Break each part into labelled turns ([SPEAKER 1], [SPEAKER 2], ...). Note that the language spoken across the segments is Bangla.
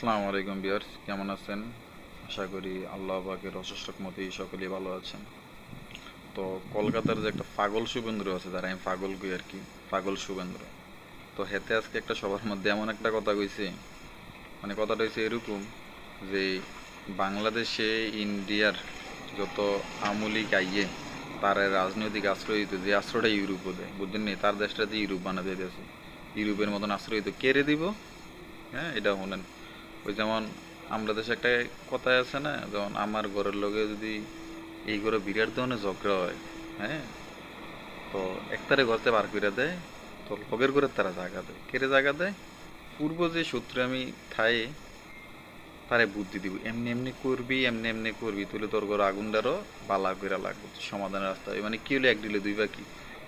[SPEAKER 1] আসসালামু আলাইকুম বিয়ার্স কেমন আছেন? আশা করি আল্লাহ পাকের অশেষ রকমতেই সকলেই ভালো আছেন। তো কলকাতার যে একটা পাগল শুভেন্দ্র আছে যারা আমি পাগল কই আর কি? পাগল শুভেন্দ্র তো হেতে আজকে একটা সবার মধ্যে এমন একটা কথা কইছে মানে কথাটা হয়েছে এরকম যে বাংলাদেশে ইন্ডিয়ার যত আমলিক আইয়ে, তার রাজনৈতিক আশ্রয় দিত যে আশ্রয়টা ইউরোপও দেয় বুঝলেন নি? তার দেশটাতে ইউরোপ বানাতে দিয়েছে ইউরোপের মতন আশ্রয় দিত কেড়ে দিব? হ্যাঁ এটা শোনেন ওই যেমন আমরা দেশে একটা কথাই আছে না, যেমন আমার ঘরের লোকে যদি এই ঘরে বিরাট ধরনের ঝগড়া হয় হ্যাঁ? তো একতারে ঘরতে বার করে দেয়, তো লগের ঘরে তারা জায়গা দেয়। কেড়ে জায়গা দেয়? পূর্ব যে সূত্রে আমি থাই তারে বুদ্ধি দিব। এমনি এমনি করবি, এমনি এমনি করবি, তুলে তোর ঘর আগুনটারও বালা করে লাগবে, সমাধানের রাস্তা। হয়। মানে কি হলে, এক দিলে দুই বা কি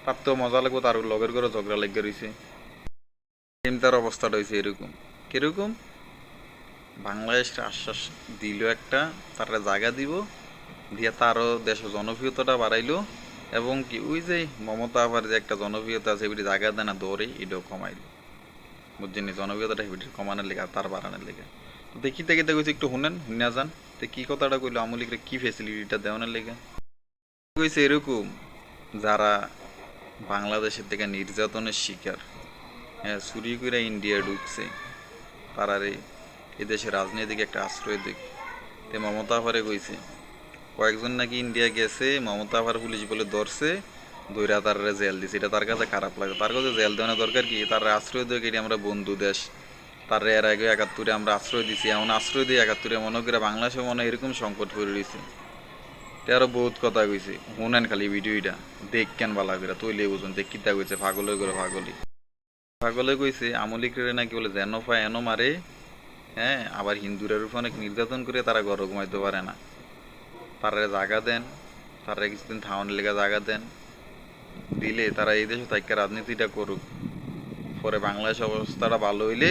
[SPEAKER 1] তার তো মজা লাগবে, তার লগের ঘরে ঝগড়া লেগে রয়েছে তার অবস্থাটা হয়েছে এরকম। কীরকম? বাংলাদেশকে আশ্বাস দিল একটা, তারা জায়গা দিব, দিয়া তারও দেশের জনপ্রিয়তাটা বাড়াইলো। এবং কি, ওই যে মমতা আবার যে একটা জনপ্রিয়তা আছে এবিটি জায়গা দেয় না, দৌড়ে এটাও কমাইল। বুঝছেন জনপ্রিয়তাটা এবিটি কমানোর লেগে তার বাড়ানোর লেগে। দেখি দেখি দেখি, একটু শুনেন শুনে যান। তো কি কথাটা কইলো আমলিকরে কি ফেসিলিটিটা দেওয়ানোর লেগে? কইছে এরকম, যারা বাংলাদেশের থেকে নির্যাতনের শিকার হ্যাঁ চুরি করে ইন্ডিয়া ঢুকছে, তারারে এদেশে রাজনৈতিক একটা আশ্রয় দিক। তে মমতা আফারে কইছে, কয়েকজন নাকি ইন্ডিয়া গেছে, মমতা আফার পুলিশ বলে ধরছে দৈরা তারা জেল দিছে। এটা তার কাছে খারাপ লাগে। তার কাছে জেল দেওয়ার দরকার কি? তার আশ্রয় দিয়ে এটি আমরা বন্ধু দেশ। তার এর আগে একাত্তরে আমরা আশ্রয় দিছি। এমন আশ্রয় দিয়ে একাত্তরে মনে করে বাংলাদেশে মনে এরকম সংকট করে রয়েছে আরও বহুত কথা কইছে। শুনেন খালি ভিডিওটা দেখ কেন বালা করে, তৈলে বুঝুন দেখ কিতা কইছে। পাগলের করে পাগলি পাগলে কইছে আমলিকরে নাকি বলে, যেন পায়, এনো মারে। হ্যাঁ আবার হিন্দুরের উপর অনেক নির্যাতন করে তারা ঘর ঘুমাইতে পারে না। তারা জায়গা দেন তারা কিছুদিন থাওয়ানের লেগে জায়গা দেন। দিলে তারা এই দেশে থাইকা রাজনীতিটা করুক। পরে বাংলাদেশ অবস্থাটা ভালো হইলে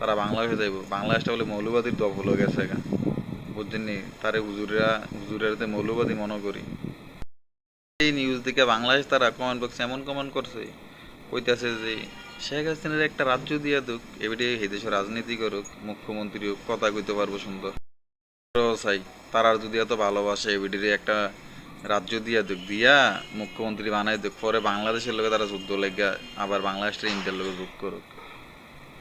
[SPEAKER 1] তারা বাংলাদেশে যাইব। বাংলাদেশটা বলে মৌলবাদীর দখল হয়ে গেছে গা। বুঝছেন নি তারে হুজুরেরা, হুজুরের মৌলবাদী মনে করি। এই নিউজ দেখে বাংলাদেশ তারা কমেন্ট বক্সে এমন কমেন্ট করছে, কইতাছে যে শেখ হাসিনার একটা রাজ্য দিয়া দুক এবারে দেশের রাজনীতি করুক, মুখ্যমন্ত্রী হোক, কথা কইতে পারব সুন্দর। চাই তারার যদি এত ভালোবাসে, এবারে একটা রাজ্য দিয়া দুক দিয়া মুখ্যমন্ত্রী বানাই দুক পরে বাংলাদেশের লোকে তারা যুদ্ধ লেগে, আবার বাংলাদেশটা ইন্ডিয়ার লোকে যুদ্ধ করুক।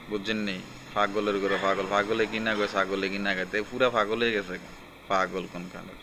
[SPEAKER 1] বুঝছেন নি? পাগলের করে পাগল, পাগলে কিনা গেছে ছাগলে কিনা গেছে পুরা পাগল গেছে, পাগল কোন কালের